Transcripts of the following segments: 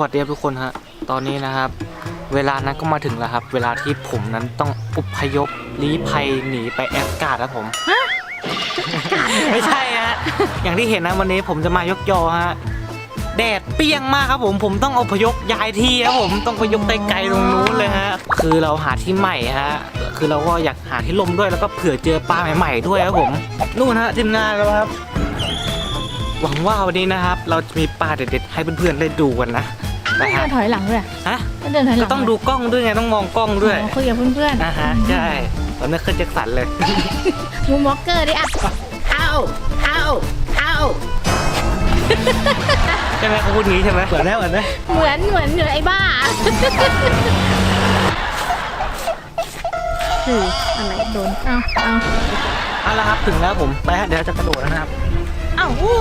วัสดีครับทุกคนฮะ ตอนนี้นะครับ เวลานั้นก็มาถึงแล้วครับ เวลาที่ผมนั้นต้องอุพยพลี้ภัยหนีไปแอฟกาดครับผม ไม่ใช่ฮะ อย่างที่เห็นนะวันนี้ผมจะมายกยอฮะ แดดเปรี้ยงมากครับผม ผมต้องอพยพย้ายที่ครับผม ต้องไปยกไกลๆตรงนู้นเลยฮะ คือเราหาที่ใหม่ฮะ คือเราก็อยากหาที่ลมด้วยแล้วก็เผื่อเจอปลาใหม่ ๆ ด้วยครับผม นู่นฮะทีมงานเราครับหวังว่าวันนี้นะครับ เราจะมีปลาเด็ดๆให้เพื่อนๆได้ดูกันนะ ไม่นะเดิฮะนถอยหลังด้วยฮะไม่เดินถอยหลัก็งต้องดูกล้องด้วยไงต้องมองกล้องด้วยอ๋อคุยกับเพื่อนนะฮะใช่ตอนนี้เคยแจ็คสันเลยๆมูมอกเกอร์ดิอะเอาเอาเอาใช่ไหมเขาพูดงี้ใช่ไหมเหมือนไหมเหมือนไหมเหมือนเหมือนเหมือนไอ้บ้าคืออะไรโดนเอาเอาเอาละครับถึงแล้วผมไปฮะเดี๋ยวเราจะกระโดดแล้วนะครับเอาอู้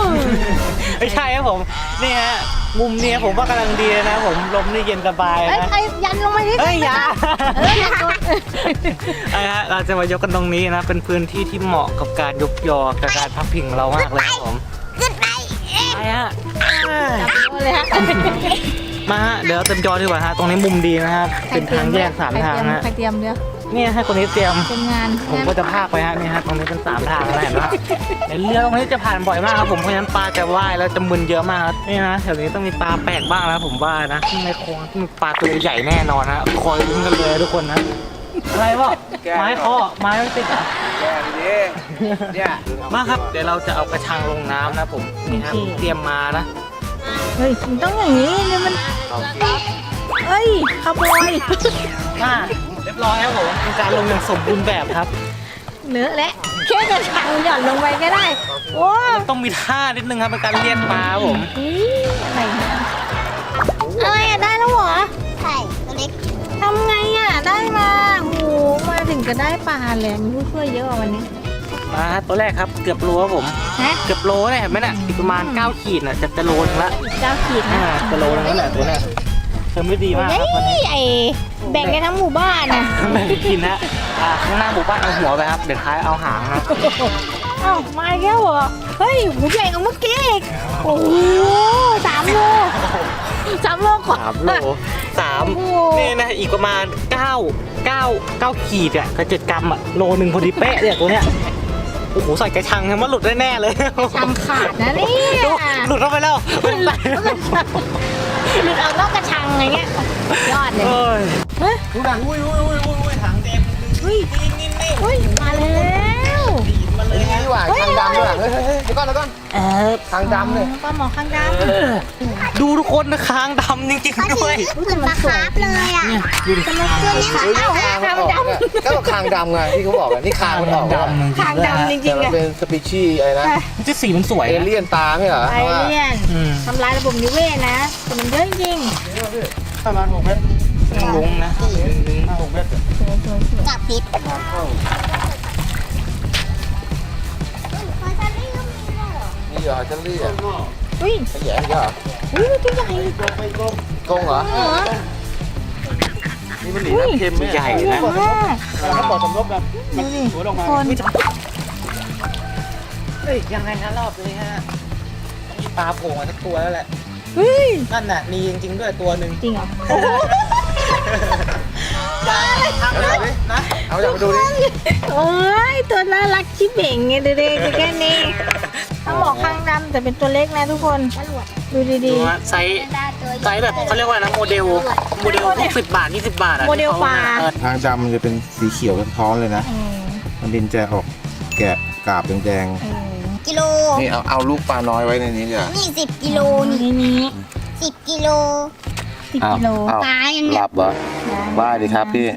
ไม่ใช่ครับผมนี่ฮะ มุมเนี้ยผมว่ากำลังดีเลยนะผมลมนี่เย็นสบายเอ้ยนะ ใครยันลงมาดิเฮ้ยอยาเออยันโดนไอ้ฮะเราจะมายกกันตรงนี้นะ เป็นพื้นที่ที่เหมาะกับการยกยอกับการพับพิงของเรามากเลยครับผมไปฮะจับโดนเลยฮะมาฮะเดี๋ยวเต็มจอดีกว่าฮะตรงนี้มุมดีนะครับเป็นทางแยกสามทางฮะใครเตรียมเดี๋ยว เนี่ยให้คนนี้เตรียม เป็นงานผมก็จะพากไปฮะนี่ฮะตรงนี้เป็นสามทางนะเห็นไหมฮะเห็นเรือตรงนี้จะผ่านบ่อยมากครับผมเพราะฉะนั้นปลาจะว่ายแล้วจะมึนเยอะมากครับนี่นะแถวนี้ต้องมีปลาแปลกบ้างนะผมว่านะในคลองต้องมีปลาตัวใหญ่แน่นอนฮะคอยลุ้นกันเลยทุกคนนะอะไรวะไม้เคาะไม้ไม่ติดเหรอแก้ดิเนี่ยมาครับเดี๋ยวเราจะเอากระชังลงน้ำนะผมนี่ครับเตรียมมานะเฮ้ยมันต้องอย่างนี้เนี่ยมันเอ้ยขโมยมา เรียบร้อยครับผมเป็นการลงอย่างสมบูรณ์แบบครับเลอะและแค่กระชังหย่อนลงไปก็ได้ โอ้ต้องมีท่านิดนึงครับเป็นการเรียกปลาครับผมยอะไรเนี่ยอะไรอะได้แล้วเหรอใช่ตัวเล็กทำไงอะได้มาโหมาถึงจะได้ปลาเลยมีผู้ช่วยเยอะกว่าวันนี้มาฮะตัวแรกครับเกือบโลครับผมฮะเกือบโลเนี่ยเห็นไหมน่ะอีกประมาณ 9 ขีดน่ะจะจะโลนึงละอีกเก้าขีดอ่านะจะโลนึงแล้วแหละตัวเนี้ย เธอไม่ดีมากเฮ้ครับวันนี้ยไอแบ่งกันทั้งหมู่บ้านนะไม่ได้กินนะอ่าข้างหน้าหมู่บ้านเอาหัวไปครับ เดี๋ยวท้ายเอาหางนะเอ้ามาอีกแล้วเหรอ เฮ้ยหูใหญ่กว่าเมื่อกี้อีก โอ้โหสามโลสามโลกว่า สามโลสามโอ้โห นี่นะอีกประมาณ9 9 9ขีดอะกับเจ็ดกรัมอะโลหนึ่งพอดีเป๊ะเนี่ยตัวเนี้ย โอ้โหใส่กระชังมันหลุดแน่ๆเลย ทำขาดนะเนี่ยดูหลุดเข้าไปแล้วไม่ต้องใส่ หลุดออกนอกกระชังอะไรเงี้ยยอดเลยเอ้ยเฮ้ยดูหนังอุ้ยอุ้ยอุ้ยอุ้ยอุ้ยถังเต็มเฮ้ยนี่นี่นี่เฮ้ยมาแล้วมาเลยนี่ดีกว่าทางดำด้วยเฮ้ยเฮ้ยเฮ้ยเดี๋ยวก่อนเดี๋ยวก่อนเออทางดำเลยปลาหมอข้างดเออ ดูทุกคนนะค้างดำจริงๆด้วยำรู้เหมืแต่อนมัปนลาสวคายร์ฟเลยอะเนี่ยดูดิตัวนี้เหมือนเต่าคางมันออกเนี่ยก็คางดำไงที่เขาบอกอะนี่คางมันออกอะดำจริงๆทางดำจริแต่งๆมันอะเป็นสปีชีส์อะไรนะจะสีมันสวยเอนะเลี่ยนตาไม่เหรอไอเลี่ยนอืมทำลายระบบนิเวศนะแต่มันเยอะจริงประมาณหกเมตรลุงนะหกเมตรสวยสวยสวยจับพิษทางเข้านี่เหรอจัลลี่ อะอุ้ยขยะเหรออุ้ยตัวใหญ่กงเหรอเหรอ นี่มันหนีน้ำเค็มไหมใหญ่ใหญ่นะมากเขาบอกสมรบกันดูดิหัวลงมาคนเฮ้ยยังไงนะรอบนี้ฮะต้องมีปลาโผล่มาสักตัวแล้วแหละเฮ้ยนั่นน่ะมีจริงๆด้วยตัวหนึ่งจริงเหรอทำเลยนะเอาอยากมาดูดิโอ้ยตัวน่ารักชิบเบ่งไงเด็กๆแค่นี้ ต้องบอกข้างดำแต่เป็นตัวเล็กนะทุกคนดูดี ดูฮะไซส์ไซส์แบบเขาเรียกว่านะโมเดลโมเดลพวกสิบบาทยี่สิบบาทอะโมเดลปลา เออทางดำมันจะเป็นสีเขียวสะท้อนเลยนะ ๆอืมมันดินจะออกแกะกาบแดงเออกิโลๆนี่เอาเอาลูกปลาน้อยไว้ในนี้เดี๋ยวนี่สิบกิโลในนี่นี้สิบกิโลสิบกิโลตายอย่างหเนี้ยลับเหรอว่าดีครับพี่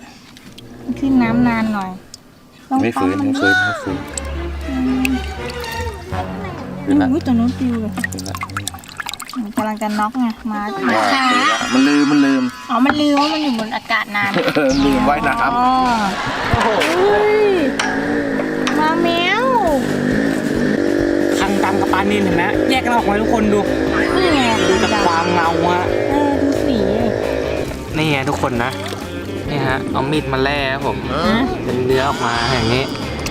ขึ้นน้ำนานหน่อยลองไม่ฝืนปั๊ไม่ฝืนไม่ฝืน ฝืนละอุ้ยตัวนู้นปิวเลยฝืนละกำลังจะน็อกไงมาอ่าฝืนละมันลืมมันลืมอ๋อมันลืมว่ามันอยู่บนอากาศนานลืมว่ายน้อ๋อโอ้โหเฮ้ยมาแมวคังดำกับปลานินเห็นไหมแยกกันออกมาทุกคนดูนี่ไงดูจากความเงาฮะเออดูสีนี่ไงทุกคนนะนี่ฮะเอามีดมาแล่ครับผมฮะเป็นเนื้อออกมาอย่างนี้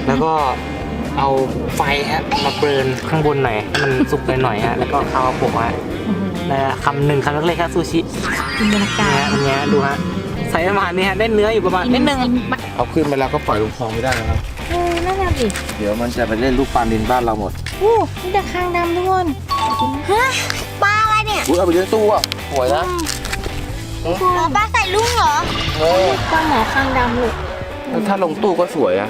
แล้วก็ เอาไฟฮะมาเบิร์นข้างบนหน่อยให้มันสุกไปหน่อยฮะแล้วก็เอาโปะฮะโอ้โหนะฮะคำหนึ่งคำเล็กๆครับซูชิจินตนาการนะฮะอันเนี้ยดูฮะใส่ประมาณนี้ฮะได้เนื้ออยู่ประมาณนิดนึงเอาขึ้นไปแล้วก็ปล่อยลงคลองไม่ได้นะครับ เออนั่นน่ะดิเดี๋ยวมันจะไปเล่นลูกปลาดินบ้านเราหมดโอ้นี่แต่คางดำทุกคนฮะปลาอะไรเนี่ยอุ้ยเอาไปเลี้ยงตู้อะสวยนะอ๋อปลาใส่ลุงเหรอเออปลาหมอคางดำลูกถ้าลงตู้ก็สวยอะ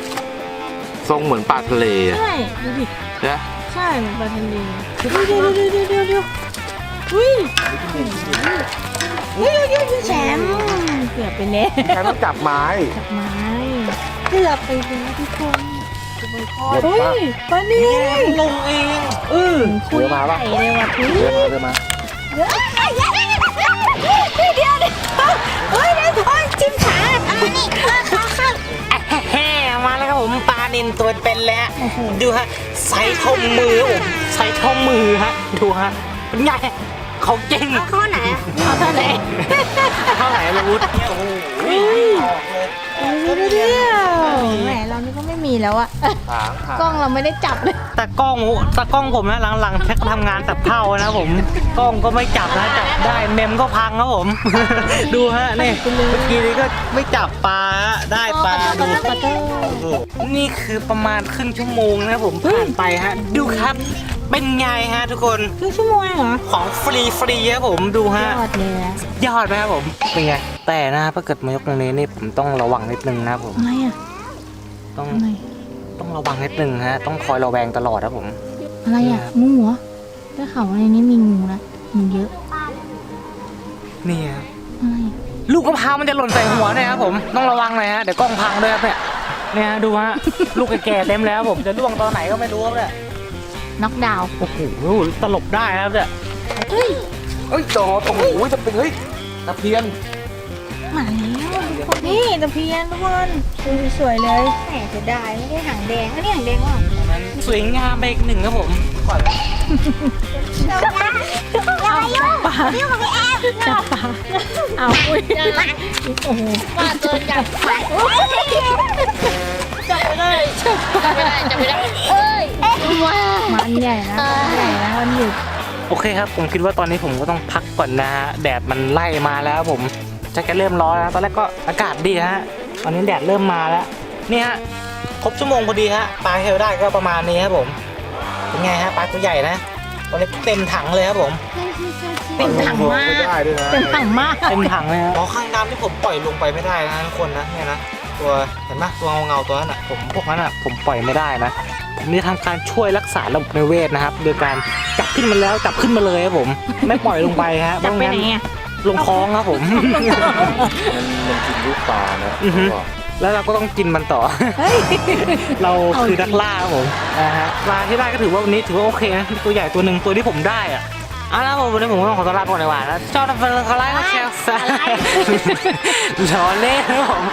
ทรงเหมือนปลาทะเลอะใช่ดูดินะใช่เหมือนปลาทะเลเดี๋ยวเดี๋ยวเดี๋ยวเดี๋ยวเดี๋ยวเดี๋ยวอุ้ยเฮ้ยเดี๋ยวเดี๋ยวพี่แชมป์เกือบไปแล้วแค่ต้องจับไม้ จับไม้เกือบไปแล้วทุกคนจะไปทอดเดี๋ยวเฮ้ยปลานี่ลงเองเออคุยใหญ่เลยว่ะคุยเดินมาเดินมา ดูฮะไซส์เท่ามือผมไซส์เท่ามือฮะดูฮะเป็นไงเขาเก่งเอาข้าวไหนอะเอาเท่าไหร่เท่าไหร่ละวุฒิเนี่ยโอ้โห แล้วอะหางหางกล้องเราไม่ได้จับเลย แต่กล้องแต่กล้องผมนะหลังๆแท็กทำงานสับเท่านะผม กล้องก็ไม่จับนะจับได้เมมก็พังครับผม ดูฮะนี่เมื่อกี้นี้ก็ไม่จับปลาฮะได้ปลาดูขอโทษโอ้โหนี่คือประมาณครึ่งชั่วโมงนะผมผ่านไปฮะ ดูครับเป็นไงฮะทุกคนครึ่งชั่วโมงเหรอ ของฟรีฟรีๆครับผมดูยฮะอดเลยอะยอดไหมครับผม เป็นไง แต่นะถ้าเกิดมายกตรงนี้นี่ผมต้องระวังนิดนึงนะครับผมทำไมอะต้องทำไม ต้องระวังนิดนึงฮะ ต้องคอยระแวงตลอดครับผม อะไรอะงูเหรอได้ข่าวว่าในนี้มีงูนะงูเยอะนี่ครับอะไรอะลูกมะพร้าวมันจะหล่นใส่หัวเนี่ยครับผมต้องระวังหน่อยฮะเดี๋ยวกล้องพังด้วยครับเนี่ยเนี่ยฮะดูฮะลูกแก่ๆเต็มแล้วผมจะล่วงตอนไหนก็ไม่รู้ครับเนี่ยน็อกดาวน์โอ้โหตลบได้ครับเนี่ยเฮ้ยเอ้ยโดดโอ้โหจะเป็นเฮ้ยตะเพียนมาแล้วทุก คนนี่ตะเพียนทุกคนสวยๆเลยแหมเสียดายไม่ได้หางแดงอันนี้หางแดงว่ะสวยงามไปอีกหนึ่งครับผมก่อนอย่ามายุ่งปลายุ่งกับพี่แอมจับปลาเอาอุ้ยโอ้โหปลาตัวใหญ่จับไม่ได้จับไม่ได้จับไม่ได้เอ้ยว้ามันใหญ่นะมันใหญ่นะมันหยุดโอเคครับ ผมคิดว่าตอนนี้ผมก็ต้องพักก่อนนะฮะแดดมันไล่มาแล้วครับผม จะแกเริ่มร้อนแล้วตอนแรกก็อากาศดีฮะตอนนี้แดดเริ่มมาแล้วนี่ฮะครบชั่วโมงพอดีฮะปลาเฮลได้ก็ประมาณนี้ครับผมเป็นไงฮะปลาตัวใหญ่นะตอนนี้เต็มถังเลยครับผมเต็มถังมากไม่ได้ด้วยนะเต็มถังมากเต็มถังเลยครับอ๋อข้างน้ำที่ผมปล่อยลงไปไม่ได้นะทุกคนนะเนี่ยนะตัวเห็นไหมตัวเงาๆตัวนั้นอะผมพวกนั้นอะผมปล่อยไม่ได้นะผมจะทำการช่วยรักษาระบบนิเวศนะครับ โดยการจับขึ้นมาแล้วจับขึ้นมาเลยครับผม ไม่ปล่อยลงไปฮะจับไปไหนม่งั้อะ ลงคลองครับผม มันมันกินลูกปลานะอือฮึเขาบอกแล้วเราก็ต้องกินมันต่อ เฮ้ย เราเอาคือนักล่าครับผมนะฮะปลาที่ได้ก็ถือว่าวันนี้ถือว่าโอเคนะตัวใหญ่ตัวหนึ่งตัวที่ผมได้อะ เอาละผมวันนี้ผมก็ต้องขอต้อนรับก่อนดีกว่านะชอบทำเป็นเขาไลค์เขาแชร์ซะล้อเล่นครับผม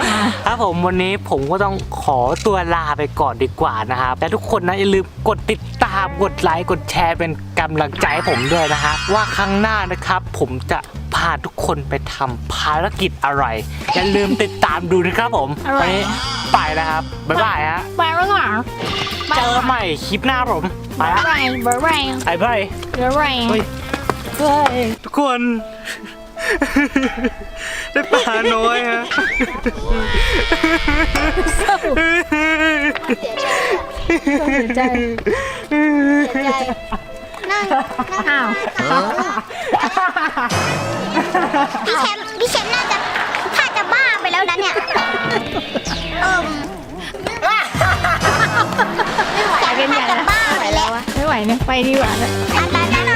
ครับผมวันนี้ผมก็ต้องขอตัวลาไปก่อนดีกว่านะครับแต่ทุกคนนะอย่าลืมกดติดตามกดไลค์กดแชร์เป็นกำลังใจให้ผมด้วยนะฮะว่าครั้งหน้านะครับ ผมจะพาทุกคนไปทำภารกิจอะไรอย่าลืมติดตามดูนะครับผมอะไรวันนี้ไปแล้วครับบ๊ายบายฮะไปแล้วเหรอเจอใหม่คลิปหน้าผม ไปบายละบายบายบายไปบายบายบายเฮ้ยเฮ้ยทุกคน ได้ปลาน้อยฮะเศร้าใจใจนั่งนั่งอ้าวพี่แชมป์พี่แชมป์น่าจะถ้าจะบ้าไปแล้วนะเนี่ยเอิ่มไม่ไหว ไปเป็นใหญ่จะแล้วบ้าไปแล้วไม่ไหวเนี่ยไปดีกว่านะ อันนั้น